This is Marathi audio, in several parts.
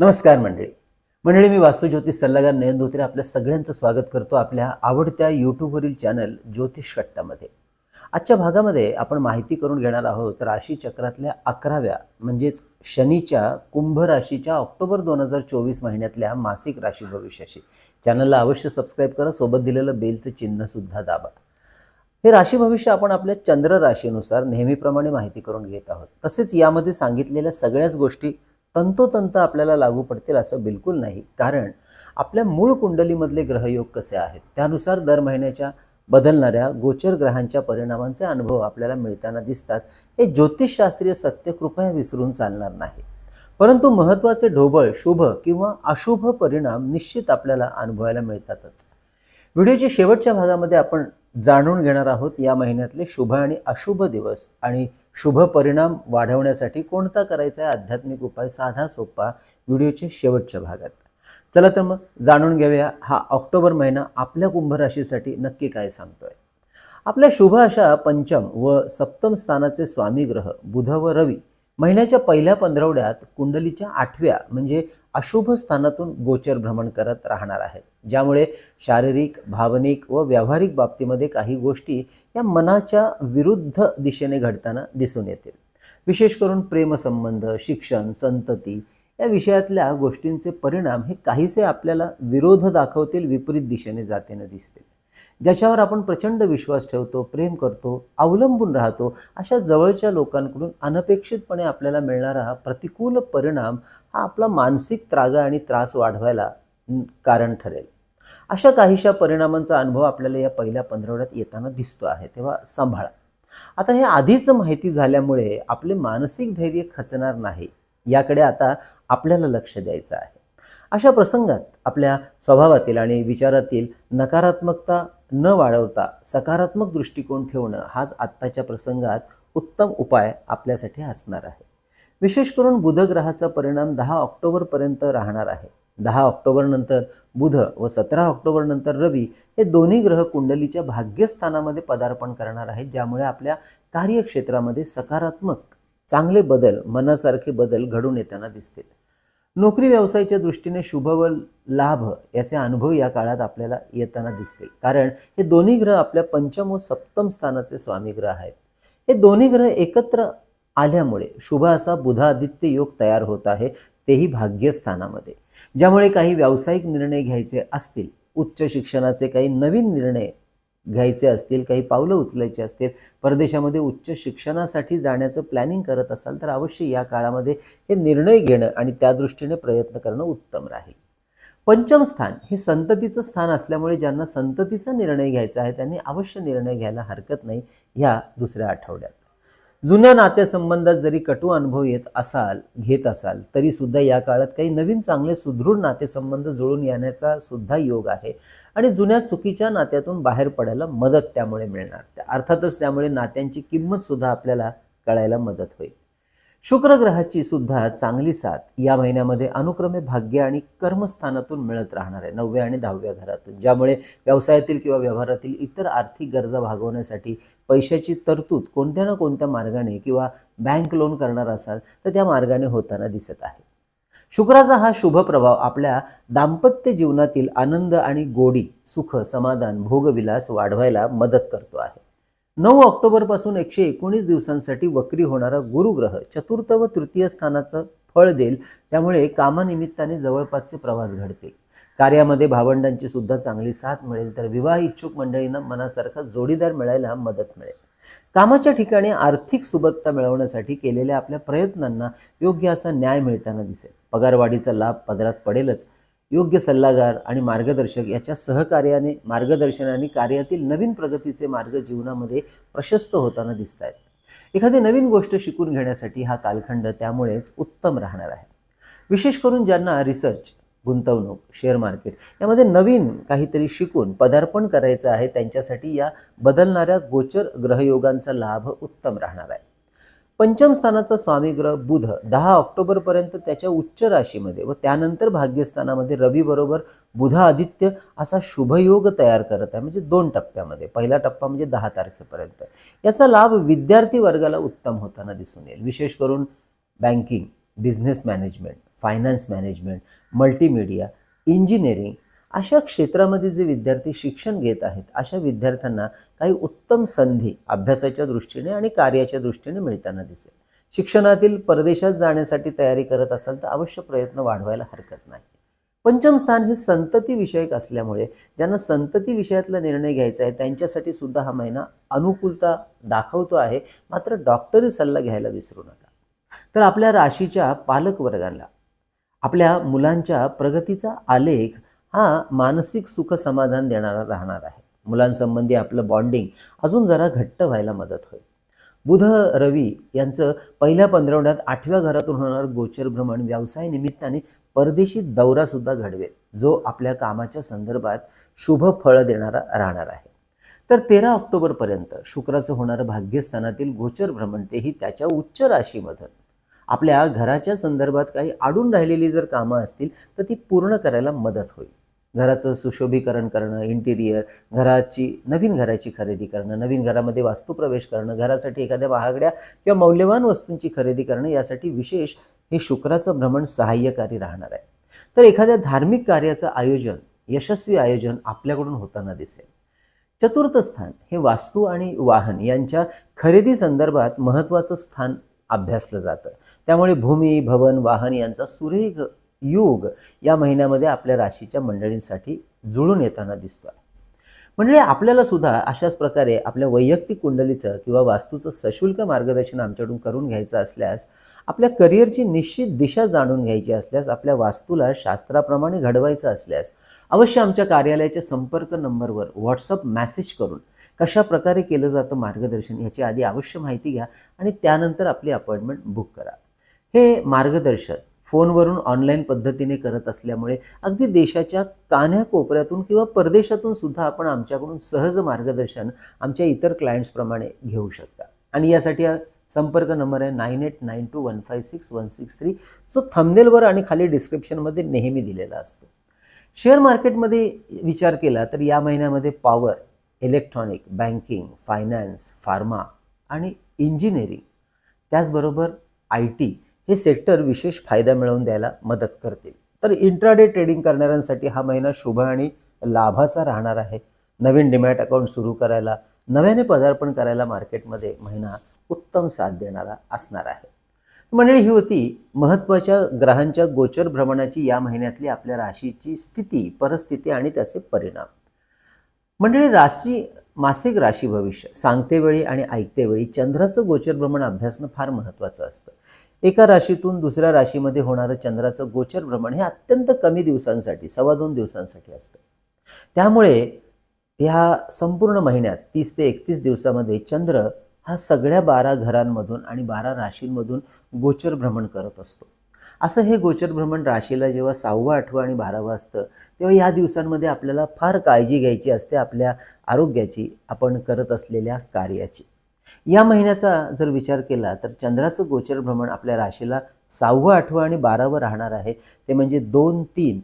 नमस्कार मंडळी. मंडळी मी वास्तुज्योतिष सल्लागार नयन धोत्रे आपल्या सगळ्यांचं स्वागत करतो आपल्या आवडत्या यूट्यूबवरील चॅनल ज्योतिष कट्टामध्ये. आजच्या भागामध्ये आपण माहिती करून घेणार आहोत राशी चक्रातल्या अकराव्या म्हणजेच शनीच्या कुंभ राशीच्या ऑक्टोबर दोन हजार चोवीस महिन्यातल्या मासिक राशी भविष्याशी. चॅनलला अवश्य सबस्क्राईब करा सोबत दिलेलं बेलचं चिन्हसुद्धा दाबा. हे राशी भविष्य आपण आपल्या चंद्र राशीनुसार नेहमीप्रमाणे माहिती करून घेत आहोत. तसेच यामध्ये सांगितलेल्या सगळ्याच गोष्टी तंतोतंत आपल्याला लागू पडतील असं बिलकुल नाही. कारण आपल्या मूळ कुंडलीमधले ग्रहयोग कसे आहेत? त्यानुसार दर महिन्याच्या बदलणाऱ्या गोचर ग्रहांच्या परिणामांचे अनुभव आपल्याला मिळताना दिसतात. हे ज्योतिषशास्त्रीय सत्य कृपया विसरून चालणार नाही. परंतु महत्त्वाचे ढोबळ शुभ किंवा अशुभ परिणाम निश्चित आपल्याला अनुभवायला मिळतातच. व्हिडिओच्या शेवटच्या भागामध्ये आपण जाणून घेणार आहोत या महिन्यातले शुभ आणि अशुभ दिवस आणि शुभ परिणाम वाढवण्यासाठी कोणता करायचा आहे? आध्यात्मिक उपाय साधा सोपा व्हिडिओच्या शेवटच्या भागात. चला तर मग जाणून घेऊया हा ऑक्टोबर महिना आपल्या कुंभराशीसाठी नक्की काय सांगतोय. आपल्या शुभ अशा पंचम व सप्तम स्थानाचे स्वामी ग्रह बुध व रवी महिन्याच्या पहिल्या पंधरवड्यात कुंडलीच्या आठव्या म्हणजे अशुभ स्थानातून गोचर भ्रमण करत राहणार आहेत. ज्यामुळे शारीरिक भावनिक व व्यावहारिक बाबतीमध्ये काही गोष्टी या मनाच्या विरुद्ध दिशेने घडताना दिसून येतील. विशेष करून प्रेमसंबंध शिक्षण संतती या विषयातल्या गोष्टींचे परिणाम हे काहीसे आपल्याला विरोध दाखवतील विपरीत दिशेने जातेने दिसतील. ज्याच्यावर आपण प्रचंड विश्वास ठेवतो प्रेम करतो अवलंबून राहतो अशा जवळच्या लोकांकडून अनपेक्षितपणे आपल्याला मिळणारा हा प्रतिकूल परिणाम हा आपला मानसिक त्रागा आणि त्रास वाढवायला कारण ठरेल. अशा काहीशा परिणामांचा अनुभव आपल्याला या पहिल्या पंधरवड्यात येताना दिसतो आहे तेव्हा सांभाळा. आता हे आधीच माहिती झाल्यामुळे आपले मानसिक धैर्य खचणार नाही याकडे आता आपल्याला लक्ष द्यायचं आहे. अशा प्रसंगात आपल्या स्वभावातील आणि विचारातील नकारात्मकता न वाढवता सकारात्मक दृष्टिकोन ठेवणं हाच आत्ताच्या प्रसंगात उत्तम उपाय आपल्यासाठी असणार आहे. विशेष करून बुधग्रहाचा परिणाम दहा ऑक्टोबरपर्यंत राहणार आहे. दहा ऑक्टोबर नंतर बुध व सतरा ऑक्टोबर नंतर रवी हे दोन्ही ग्रह कुंडलीच्या भाग्यस्थानामध्ये पदार्पण करणार आहेत ज्यामुळे आपल्या कार्यक्षेत्रामध्ये सकारात्मक चांगले बदल मनासारखे बदल घडून येताना दिसतील. नोकरी व्यवसायाच्या दृष्टीने शुभ व लाभ याचे अनुभव या काळात आपल्याला येताना दिसतील. कारण हे दोन्ही ग्रह आपल्या पंचम व सप्तम स्थानाचे स्वामी ग्रह आहेत. हे दोन्ही ग्रह एकत्र आल्यामुळे शुभ असा बुधादित्य योग तयार होत आहे तेही भाग्यस्थानामध्ये. ज्यामुळे काही व्यावसायिक निर्णय घ्यायचे असतील उच्च शिक्षणाचे काही नवीन निर्णय घ्यायचे असतील काही पावलं उचलायची असतील परदेशामध्ये उच्च शिक्षणासाठी जाण्याचं प्लॅनिंग करत असाल तर अवश्य या काळामध्ये हे निर्णय घेणं आणि त्या दृष्टीने प्रयत्न करणं उत्तम राहील. पंचम स्थान हे संततीचं स्थान असल्यामुळे ज्यांना संततीचा निर्णय घ्यायचा आहे त्यांनी अवश्य निर्णय घ्यायला हरकत नाही ह्या दुसऱ्या आठवड्यात. जुन्या नातेसंबंधात जरी कटू अनुभव येत असाल घेत असाल तरी सुद्धा या काळात काही नवीन चांगले सुदृढ नातेसंबंध जुळून येण्याचा सुद्धा योग आहे. आणि जुन्या चुकीच्या नात्यातून बाहेर पडायला मदत त्यामुळे मिळणार. त्या- अर्थातच त्यामुळे नात्यांची किंमत सुद्धा आपल्याला कळायला मदत होईल. शुक्र ग्रहाची सुद्धा चांगली साथ या महिन्यामध्ये अनुक्रमे भाग्य आणि कर्मस्थानातून मिळत राहणार आहे. नवव्या आणि दहाव्या घरातून. ज्यामुळे व्यवसायातील किंवा व्यवहारातील इतर आर्थिक गरजा भागवण्यासाठी पैशाची तरतूद कोणत्या ना कोणत्या मार्गाने किंवा बँक लोन करणार असाल तर त्या मार्गाने होताना दिसत आहे. शुक्राचा हा शुभ प्रभाव आपल्या दाम्पत्य जीवनातील आनंद आणि गोडी सुख समाधान भोगविलास वाढवायला मदत करतो आहे. नऊ ऑक्टोबरपासून एकशे एकोणीस दिवसांसाठी वक्री होणारा गुरुग्रह चतुर्थ व तृतीय स्थानाचं फळ देईल. त्यामुळे कामानिमित्ताने जवळपासचे प्रवास घडतील. कार्यामध्ये भावंडांची सुद्धा चांगली साथ मिळेल तर विवाह इच्छुक मंडळींना मनासारखा जोडीदार मिळायला मदत मिळेल. कामाच्या ठिकाणी आर्थिक सुबत्ता मिळवण्यासाठी केलेल्या आपल्या प्रयत्नांना योग्य असा न्याय मिळताना दिसेल. पगारवाढीचा लाभ पदरात पडेलच. योग्य सल्लागार आणि मार्गदर्शक याच्या सहकार्याने मार्गदर्शनाने कार्यातील नवीन प्रगतीचे मार्ग जीवनामध्ये प्रशस्त होताना दिसत आहेत एखादी नवीन गोष्ट शिकून घेण्यासाठी हा कालखंड त्यामुळेच उत्तम राहणार आहे. विशेष करून ज्यांना रिसर्च गुंतवणूक शेअर मार्केट यामध्ये नवीन काहीतरी शिकून पदार्पण करायचं आहे त्यांच्यासाठी या बदलणाऱ्या गोचर ग्रहयोगांचा लाभ उत्तम राहणार आहे. पंचम स्थानाचा स्वामी ग्रह बुध दहा ऑक्टोबरपर्यंत त्याच्या उच्च राशीमध्ये व त्यानंतर भाग्यस्थानामध्ये रवीबरोबर बुधा बुध आदित्य असा शुभयोग तयार करत आहे. म्हणजे दोन टप्प्यामध्ये. पहिला टप्पा म्हणजे दहा तारखेपर्यंत. याचा लाभ विद्यार्थी वर्गाला उत्तम होताना दिसून येईल. विशेष करून banking business management finance management multimedia engineering अशा क्षेत्रामध्ये जे विद्यार्थी शिक्षण घेत आहेत अशा विद्यार्थ्यांना काही उत्तम संधी अभ्यासाच्या दृष्टीने आणि कार्याच्या दृष्टीने मिळताना दिसेल. शिक्षणातील परदेशात जाण्यासाठी तयारी करत असाल तर अवश्य प्रयत्न वाढवायला हरकत नाही. पंचम स्थान हे संतती विषयक असल्यामुळे ज्यांना संतती विषयातला निर्णय घ्यायचा आहे त्यांच्यासाठी सुद्धा हा महिना अनुकूलता दाखवतो आहे. मात्र डॉक्टरी सल्ला घ्यायला विसरू नका. तर आपल्या राशीच्या पालक वर्गाला आपल्या मुलांच्या प्रगतीचा आलेख हा मानसिक सुख समाधान देणारा राहणार आहे. मुलांसंबंधी आपलं बॉन्डिंग अजून जरा घट्ट व्हायला मदत होईल. बुध रवी यांचं पहिल्या पंधरवड्यात आठव्या घरातून होणार गोचर भ्रमण व्यवसाय निमित्ताने परदेशी दौरासुद्धा घडवेल जो आपल्या कामाच्या संदर्भात शुभ फळ देणारा राहणार आहे. तर तेरा ऑक्टोबरपर्यंत शुक्राचं होणारं भाग्यस्थानातील गोचर भ्रमण तेही त्याच्या उच्च राशीमधून. आपल्या घराच्या संदर्भात काही अडून राहिलेली जर कामं असतील तर ती पूर्ण करायला मदत होईल. घराचं सुशोभीकरण करणं इंटिरियर घराची नवीन घराची खरेदी करणं नवीन घरामध्ये वास्तुप्रवेश करणं घरासाठी एखाद्या महागड्या किंवा मौल्यवान वस्तूंची खरेदी करणं यासाठी विशेष हे शुक्राचं भ्रमण सहाय्यकारी राहणार आहे. तर एखाद्या धार्मिक कार्याचं आयोजन यशस्वी आयोजन आपल्याकडून होताना दिसेल. चतुर्थ स्थान हे वास्तू आणि वाहन यांच्या खरेदी संदर्भात महत्त्वाचं स्थान अभ्यासलं जातं. त्यामुळे भूमी भवन वाहन यांचा सुरेख योग या महिन्यामध्ये आपल्या राशीच्या मंडळींसाठी जुळून येताना दिसतो आहे म्हणजे आपल्याला सुद्धा अशाच प्रकारे आपल्या वैयक्तिक कुंडलीचं किंवा वास्तूचं सशुल्क मार्गदर्शन आमच्याकडून करून घ्यायचं असल्यास आपल्या करिअरची निश्चित दिशा जाणून घ्यायची असल्यास आपल्या वास्तूला शास्त्राप्रमाणे घडवायचं असल्यास अवश्य आमच्या कार्यालयाच्या संपर्क नंबरवर व्हॉट्सअप मॅसेज करून कशा प्रकारे केलं जातं मार्गदर्शन याची आधी अवश्य माहिती घ्या आणि त्यानंतर आपली अपॉइंटमेंट बुक करा. हे मार्गदर्शन फोनवरून ऑनलाईन पद्धतीने करत असल्यामुळे अगदी देशाच्या कान्याकोपऱ्यातून किंवा परदेशातून सुद्धा आपण आमच्याकडून सहज मार्गदर्शन आमच्या इतर क्लायंट्सप्रमाणे घेऊ शकता. आणि यासाठी संपर्क नंबर आहे nine eight nine two one five six one six three जो थंबनेलवर आणि खाली डिस्क्रिप्शनमध्ये नेहमी दिलेला असतो. शेअर मार्केटमध्ये विचार केला तर या महिन्यामध्ये power electronic banking finance pharma आणि इंजिनिअरिंग त्याचबरोबर आय टी हे सेक्टर विशेष फायदा मिळवून द्यायला मदत करतील. तर इंट्राडे ट्रेडिंग करणाऱ्यांसाठी हा महिना शुभ आणि लाभाचा राहणार आहे. नवीन डिमॅट अकाउंट सुरू करायला नव्याने पदार्पण करायला मार्केटमध्ये महिना उत्तम साथ देणारा असणार आहे. मंडळी ही होती महत्त्वाच्या ग्रहांच्या गोचर भ्रमणाची या महिन्यातली आपल्या राशीची स्थिती परिस्थिती आणि त्याचे परिणाम. मंडळी राशी मासिक राशी भविष्य सांगते वेळी आणि ऐकते वेळी चंद्राचं गोचर भ्रमण अभ्यासणं फार महत्त्वाचं असतं. एका राशीतून दुसऱ्या राशीमध्ये होणारं चंद्राचं गोचर भ्रमण हे अत्यंत कमी दिवसांसाठी सव्वा दोन दिवसांसाठी असतं. त्यामुळे ह्या संपूर्ण महिन्यात तीस ते एकतीस दिवसामध्ये चंद्र हा सगळ्या बारा घरांमधून आणि बारा राशींमधून गोचर भ्रमण करत असतो. असं हे गोचर भ्रमण राशीला जेव्हा सहावं आठवं आणि बारावं असतं तेव्हा या दिवसांमध्ये आपल्याला फार काळजी घ्यायची असते आपल्या आरोग्याची आपण करत असलेल्या कार्याची. या महिन्याचा जर विचार केला तर चंद्राचं गोचर भ्रमण आपल्या राशीला सहावं आठवं आणि बारावं राहणार आहे. ते म्हणजे दोन तीन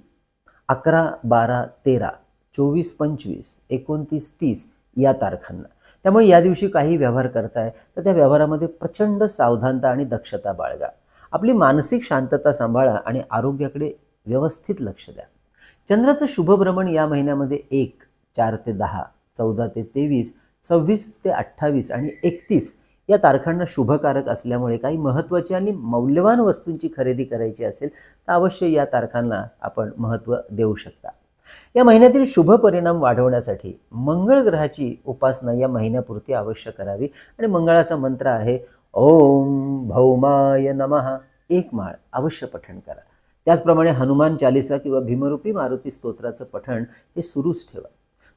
अकरा बारा तेरा चोवीस पंचवीस एकोणतीस तीस या तारखांना. त्यामुळे या दिवशी काही व्यवहार करताय तर त्या व्यवहारामध्ये प्रचंड सावधानता आणि दक्षता बाळगा. आपली मानसिक शांतता सांभाळा आणि आरोग्याकडे व्यवस्थित लक्ष द्या. चंद्राचं शुभभ्रमण या महिन्यामध्ये एक चार ते दहा चौदा ते तेवीस सव्वीस ते अठ्ठावीस आणि एकतीस या तारखांना शुभकारक असल्यामुळे काही महत्त्वाची आणि मौल्यवान वस्तूंची खरेदी करायची असेल तर अवश्य या तारखांना आपण महत्त्व देऊ शकता. या महिन्यातील शुभ परिणाम वाढवण्यासाठी मंगळ ग्रहाची उपासना या महिन्यापुरती अवश्य करावी आणि मंगळाचा मंत्र आहे ओम भौमाय नमः. एक माळ अवश्य पठण करा. त्याचप्रमाणे हनुमान चालिसा किंवा भीमरूपी मारुती स्तोत्राचं पठण हे सुरूच ठेवा.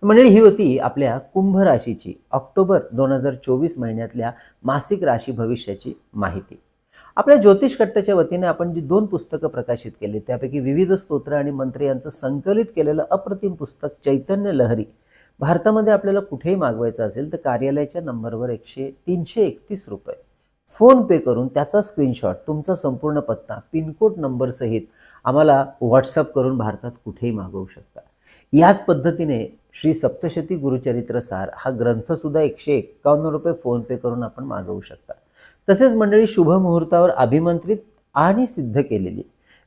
मंडळी ही होती आपल्या कुंभ राशीची ऑक्टोबर दोन हजार चोवीस महिन्यातल्या मासिक राशी भविष्याची माहिती. आपल्या ज्योतिष कट्ट्याच्या वतीने आपण जी दोन पुस्तकं प्रकाशित केली त्यापैकी विविध स्तोत्र आणि मंत्र यांचं संकलित केलेलं अप्रतिम पुस्तक चैतन्य लहरी. भारतामध्ये आपल्याला कुठेही मागवायचं असेल तर कार्यालयाच्या नंबरवर एकशे तीनशे एकतीस रुपये. फोन पे करून त्याचा स्क्रीनशॉट तुमचा संपूर्ण पत्ता पिनकोड नंबरसहित आम्हाला व्हॉट्सअप करून भारतात कुठेही मागवू शकता. याच पद्धतीने श्री सप्तशती गुरुचरित्र सार हा ग्रंथसुद्धा एकशे एक्कावन्न रुपये फोनपे करून आपण मागवू शकता. तसेच मंडळी शुभ मुहूर्तावर अभिमंत्रित आणि सिद्ध केलेली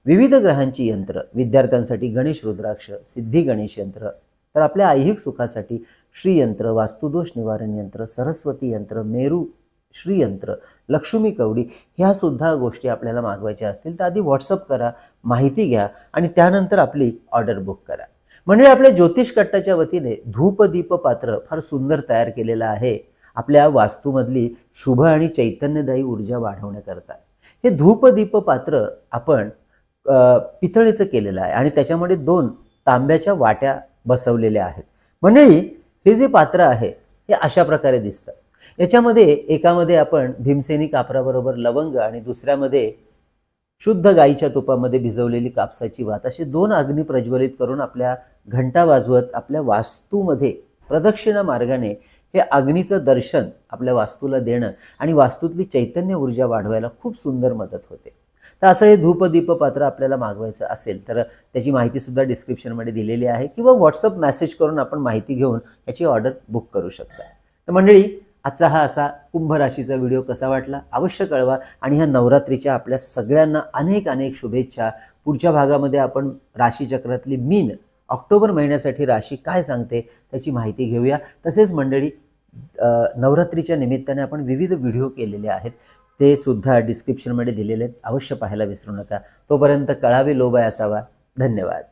विविध ग्रहांची यंत्र विद्यार्थ्यांसाठी गणेश रुद्राक्ष सिद्धी गणेश यंत्र तर आपल्या ऐहिक सुखासाठी श्रीयंत्र वास्तुदोष निवारण यंत्र सरस्वती यंत्र मेरू श्रीयंत्र लक्ष्मी कवडी ह्या सुद्धा गोष्टी आपल्याला मागवायच्या असतील तर आधी व्हॉट्सअप करा माहिती घ्या आणि त्यानंतर आपली ऑर्डर बुक करा. म्हणजे आपल्या ज्योतिष कट्टाच्या वतीने धूपदीप पात्र फार सुंदर तयार केलेलं आहे. आपल्या वास्तूमधली शुभ आणि चैतन्यदायी ऊर्जा वाढवण्याकरता. हे धूपदीप पात्र आपण पितळेचं केलेलं आहे आणि त्याच्यामध्ये दोन तांब्याच्या वाट्या बसवलेल्या आहेत. मंडळी हे जे पात्र आहे हे अशा प्रकारे दिसतं. याच्यामध्ये एकामध्ये आपण भीमसेनी कापराबरोबर लवंग आणि दुसऱ्यामध्ये शुद्ध गाईच्या तुपामध्ये भिजवलेली कापसाची वात असे दोन अग्नी प्रज्वलित करून आपल्या घंटा वाजवत आपल्या वास्तूमध्ये प्रदक्षिणा मार्गाने हे अग्नीचं दर्शन आपल्या वास्तूला देणं आणि वास्तूतली चैतन्य ऊर्जा वाढवायला खूप सुंदर मदत होते. तर असं हे धूप दीप पात्र आपल्याला मागवायचं असेल तर त्याची माहिती सुद्धा डिस्क्रिप्शनमध्ये दिलेली आहे किंवा व्हॉट्सअप मेसेज करून आपण माहिती घेऊन याची ऑर्डर बुक करू शकता. तर मंडळी आजचा हा असा कुंभ राशीचा व्हिडिओ कसा वाटला अवश्य कळवा आणि ह्या नवरात्रीच्या आपल्या सगळ्यांना अनेक अनेक शुभेच्छा. पुढच्या भागामध्ये आपण राशीचक्रातली मीन ऑक्टोबर महिन्यासाठी राशी काय सांगते त्याची माहिती घेऊया. तसेच मंडळी नवरात्रीच्या निमित्ताने आपण विविध व्हिडिओ केलेले आहेत. ते सुद्धा डिस्क्रिप्शनमध्ये दिलेले आहेत. अवश्य पाहायला विसरू नका. तोपर्यंत कळावे लोबाय असावा. धन्यवाद.